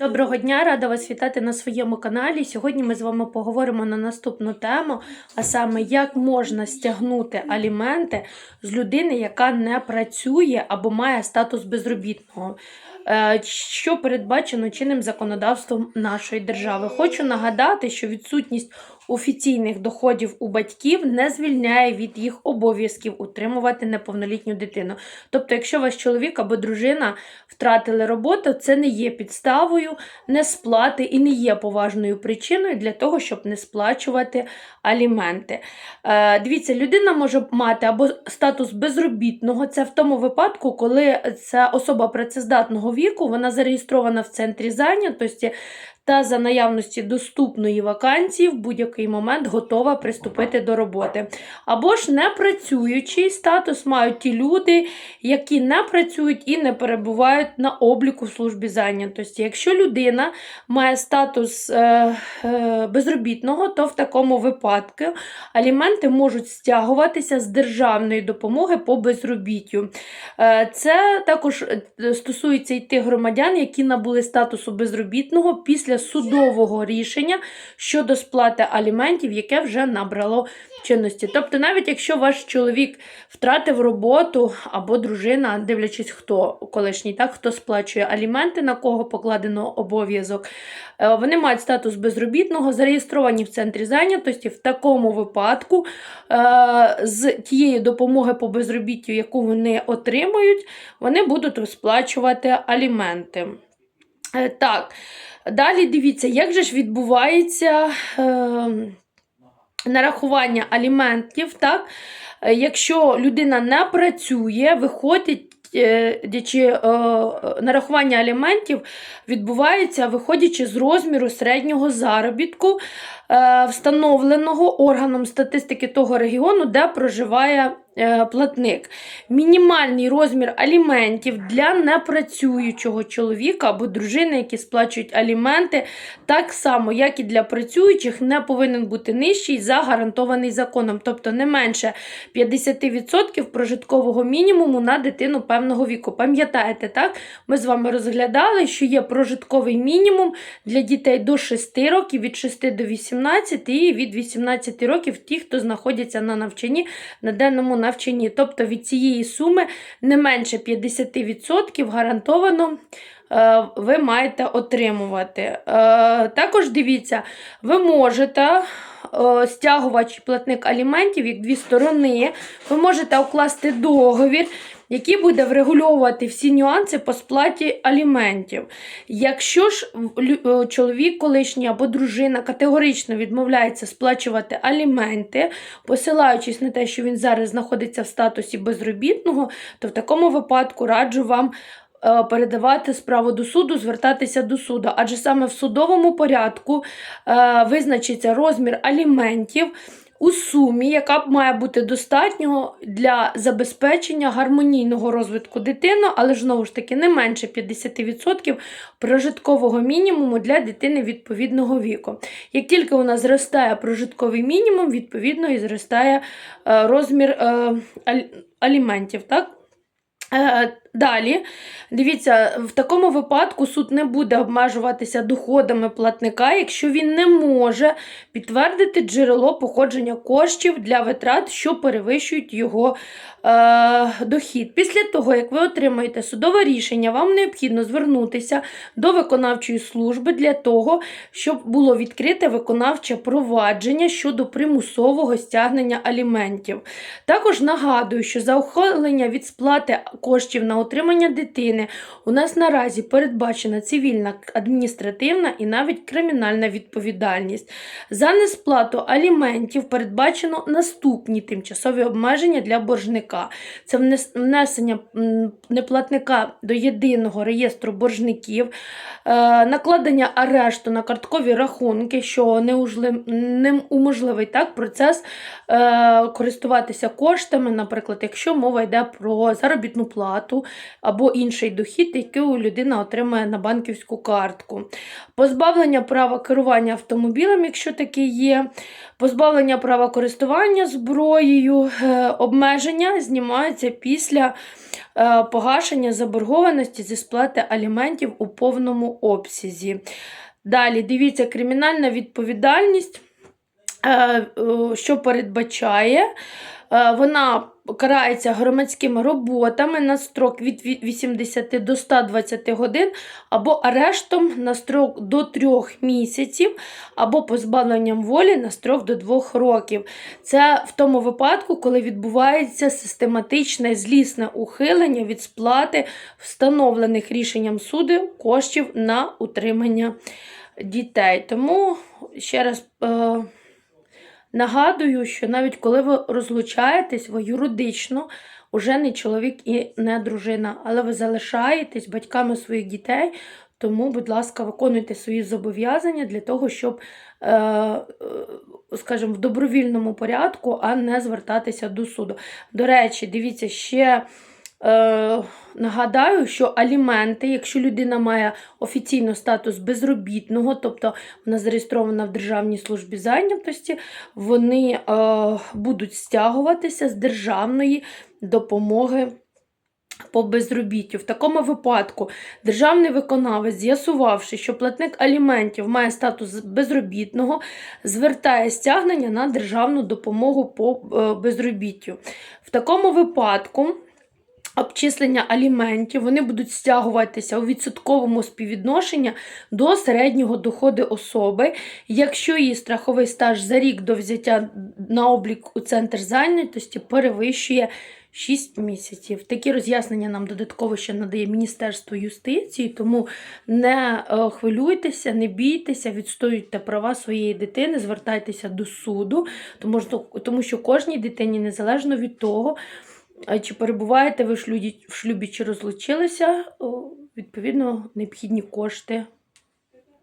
Доброго дня, рада вас вітати на своєму каналі. Сьогодні ми з вами поговоримо на наступну тему, а саме як можна стягнути аліменти з людини, яка не працює або має статус безробітного. Е, Що передбачено чинним законодавством нашої держави. Хочу нагадати, що відсутність офіційних доходів у батьків не звільняє від їх обов'язків утримувати неповнолітню дитину. Тобто, якщо ваш чоловік або дружина втратили роботу, це не є підставою не сплати і не є поважною причиною для того, щоб не сплачувати аліменти. Е, дивіться, людина може мати або статус безробітного, це в тому випадку, коли ця особа працездатного віку, вона зареєстрована в центрі зайнятості. Та за наявності доступної вакансії в будь-який момент готова приступити до роботи. Або ж непрацюючий статус мають ті люди, які не працюють і не перебувають на обліку в службі зайнятості. Якщо людина має статус е, е, безробітного, то в такому випадку аліменти можуть стягуватися з державної допомоги по безробіттю. Е, це також е, стосується і тих громадян, які набули статусу безробітного після судового рішення щодо сплати аліментів, яке вже набрало чинності. Тобто, навіть якщо ваш чоловік втратив роботу або дружина, дивлячись, хто колишній, так хто сплачує аліменти, на кого покладено обов'язок, е, вони мають статус безробітного, зареєстровані в центрі зайнятості. В такому випадку е, з тієї допомоги по безробіттю, яку вони отримують, вони будуть сплачувати аліменти. Е, Так, далі дивіться, як же ж відбувається. Е, нарахування аліментів, так? Е, Якщо людина не працює, виходить. е, Чи е, нарахування аліментів відбувається, виходячи з розміру середнього заробітку, встановленого органом статистики того регіону, де проживає платник. Мінімальний розмір аліментів для непрацюючого чоловіка або дружини, які сплачують аліменти, так само, як і для працюючих, не повинен бути нижчий за гарантований законом, тобто не менше 50% прожиткового мінімуму на дитину певного віку. Пам'ятаєте, так? Ми з вами розглядали, що є прожитковий мінімум для дітей до 6 років, від 6 до 18 і від 18 років ті, хто знаходяться на навчанні на денному навчанні. Тобто від цієї суми не менше 50% гарантовано. е, Ви маєте отримувати. Е, Також дивіться, ви можете стягувач і платник аліментів, як дві сторони, ви можете укласти договір, який буде врегульовувати всі нюанси по сплаті аліментів. Якщо ж е, чоловік колишній або дружина категорично відмовляється сплачувати аліменти, посилаючись на те, що він зараз знаходиться в статусі безробітного, то в такому випадку раджу вам. Е, Передавати справу до суду, звертатися до суду, адже саме в судовому порядку е, визначиться розмір аліментів у сумі, яка б має бути достатньо для забезпечення гармонійного розвитку дитини, але ж знову ж таки не менше 50% прожиткового мінімуму для дитини відповідного віку. Як тільки у нас зростає прожитковий мінімум, відповідно і зростає е, розмір аліментів. Так? Далі, дивіться, в такому випадку суд не буде обмежуватися доходами платника, якщо він не може підтвердити джерело походження коштів для витрат, що перевищують його е, дохід. Після того, як ви отримаєте судове рішення, вам необхідно звернутися до виконавчої служби для того, щоб було відкрите виконавче провадження щодо примусового стягнення аліментів. Також нагадую, що за ухилення від сплати коштів на утримання дитини у нас наразі передбачена цивільна, адміністративна і навіть кримінальна відповідальність. За несплату аліментів передбачено наступні тимчасові обмеження для боржника. Це внесення неплатника до єдиного реєстру боржників, е, накладення арешту на карткові рахунки, що неужли- неуможливить так, процес е, користуватися коштами, наприклад, якщо мова йде про заробітну плату або інший дохід, який людина отримає на банківську картку. Позбавлення права керування автомобілем, якщо таке є, позбавлення права користування зброєю, е, обмеження знімаються після е, погашення заборгованості зі сплати аліментів у повному обсязі. Далі, дивіться, кримінальна відповідальність, що передбачає, е, вона карається громадськими роботами на строк від 80 до 120 годин, або арештом на строк до 3 місяців, або позбавленням волі на строк до 2 років. Це в тому випадку, коли відбувається систематичне злісне ухилення від сплати встановлених рішенням суду коштів на утримання дітей. Тому ще раз е, нагадую, що навіть коли ви розлучаєтесь, ви юридично уже не чоловік і не дружина, але ви залишаєтесь батьками своїх дітей. Тому, будь ласка, виконуйте свої зобов'язання для того, щоб, е, е, скажімо, в добровільному порядку, а не звертатися до суду. До речі, дивіться, ще е, нагадаю, що аліменти, якщо людина має офіційно статус безробітного, тобто вона зареєстрована в Державній службі зайнятості, вони е, будуть стягуватися з державної допомоги. По безробіттю. В такому випадку державний виконавець, з'ясувавши, що платник аліментів має статус безробітного, звертає стягнення на державну допомогу по е, безробіттю. В такому випадку обчислення аліментів вони будуть стягуватися у відсотковому співвідношенні до середнього доходу особи, якщо її страховий стаж за рік до взяття на облік у центр зайнятості перевищує 6 місяців. Такі роз'яснення нам додатково ще надає Міністерство юстиції, тому не е, хвилюйтеся, не бійтеся, відстоюйте права своєї дитини, звертайтеся до суду, тому що, кожній дитині, незалежно від того, чи перебуваєте ви в шлюбі чи розлучилися, відповідно, необхідні кошти